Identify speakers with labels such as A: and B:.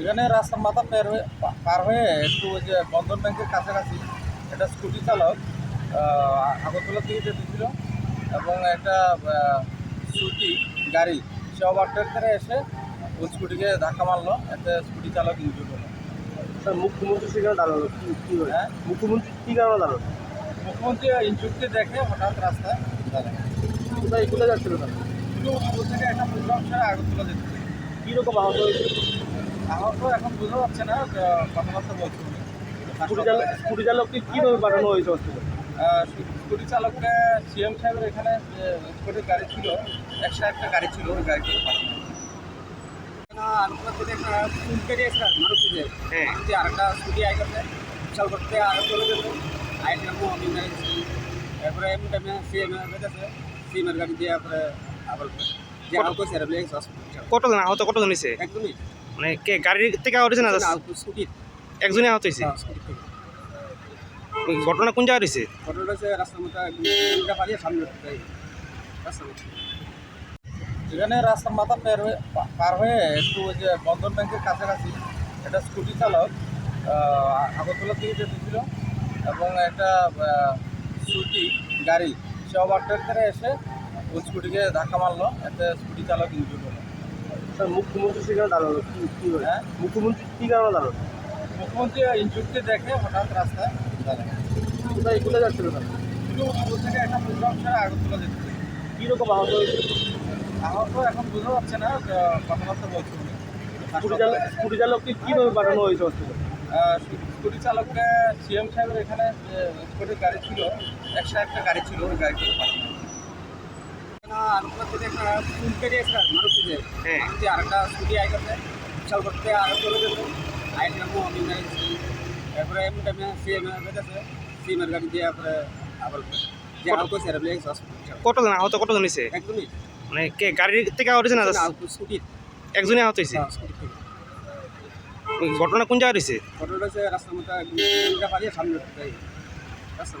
A: এখানে রাস্তার মাথা পের হয়ে পার হয়ে একটু ওই যে বন্ধন ব্যাংকের কাছাকাছি একটা স্কুটি চালক আগরতলা থেকে যেতেছিল এবং একটা স্কুটি গাড়ি সে ওভারটেক করে এসে ওই স্কুটিকে ধাক্কা মারলো এতে স্কুটি চালক ইনজুর হলো।
B: স্যার মুখ্যমন্ত্রী সেখানে দাঁড়াল কি কি
A: হ্যাঁ?
B: মুখ্যমন্ত্রী কি কারণে দাঁড়াল?
A: মুখ্যমন্ত্রী ইনজুরটি দেখে হঠাৎ রাস্তায় দাঁড়ায়
B: কোথায় কোথায় যাচ্ছিল তারা?
A: উপর থেকে একটা প্রোগ্রাম সেরে আগরতলা যেতেছিল
B: কীরকম আহত হয়েছে
A: আহত এখন বোঝা যাচ্ছে না কথাবার্তা বলছি উনি।
B: স্কুটি চালককে কীভাবে পাঠানো হয়েছে হসপিটালে
A: আহ, স্কুটি চালককে সিএম সাহেবের এখানে স্কুটির গাড়ি ছিল একশো একটা গাড়ি ছিল ওই।
B: হ্যাঁ।
C: আরেকটা স্কুটি আই গেছে বিশাল করতে আরও চলে আমি এরপরে এমনি টাইমে সিএম এর গাড়ি দিয়ে তারপরে আবার যে হসপিটাল
D: কতজন আহত কতজন হয়েছে?
C: একদমই
D: মানে কে গাড়ির থেকে আহত হয়েছে না
C: স্কুটি
D: একজনই আহত হয়েছে
C: থেকে
D: ঘটনা কোন জায়গায় হয়েছে
C: ঘটনা হচ্ছে রাস্তার মধ্যে সামনে
A: এখানে রাস্তার মাথা পের হয়ে পার হয়ে একটু ওই যে বন্ধন ব্যাংকের কাছাকাছি একটা স্কুটি চালক আগরতলা থেকে যেতেছিল এবং একটা স্কুটি গাড়ি সে ওভারটেক করে এসে ওই স্কুটিকে ধাক্কা মারলো এতে স্কুটি চালক ইনজুর হলো।
B: স্যার মুখ্যমন্ত্রী সেখানে দাঁড়াল। কি
A: হ্যাঁ?
B: মুখ্যমন্ত্রী কি কারণে দাঁড়াল?
A: মুখ্যমন্ত্রী ইনজুরটি দেখে হঠাৎ রাস্তায় দাঁড়ায়।
B: কোথায় কোথায় যাচ্ছিল তারা
A: শুধু উপর থেকে একটা প্রোগ্রাম সেরে আগরতলা যেতেছিল
B: কীরকম আহত হয়েছে
A: আহত এখন বোঝা যাচ্ছে না কথাবার্তা বলছি।
B: স্কুটি চালক স্কুটি চালককে কীভাবে পাঠানো হয়েছে হসপিটালে
A: স্কুটি চালককে সিএম সাহেবের এখানে স্কুটির গাড়ি ছিল একশো একটা গাড়ি ছিল ওই গাড়িতে পাঠানো হয়েছে।
C: একটা
D: হ্যাঁ।
C: দিয়ে যে
D: কতজন আহত কতজন হয়েছে?
C: একদমই
D: মানে কে গাড়ির থেকে আহত হয়েছে না
C: স্কুটি
D: একজনই আহত হয়েছে?
C: থেকে।
D: ঘটনা কোন জায়গায় হয়েছে?
C: ঘটনা রাস্তার মধ্যে একদম সামনে রাস্তার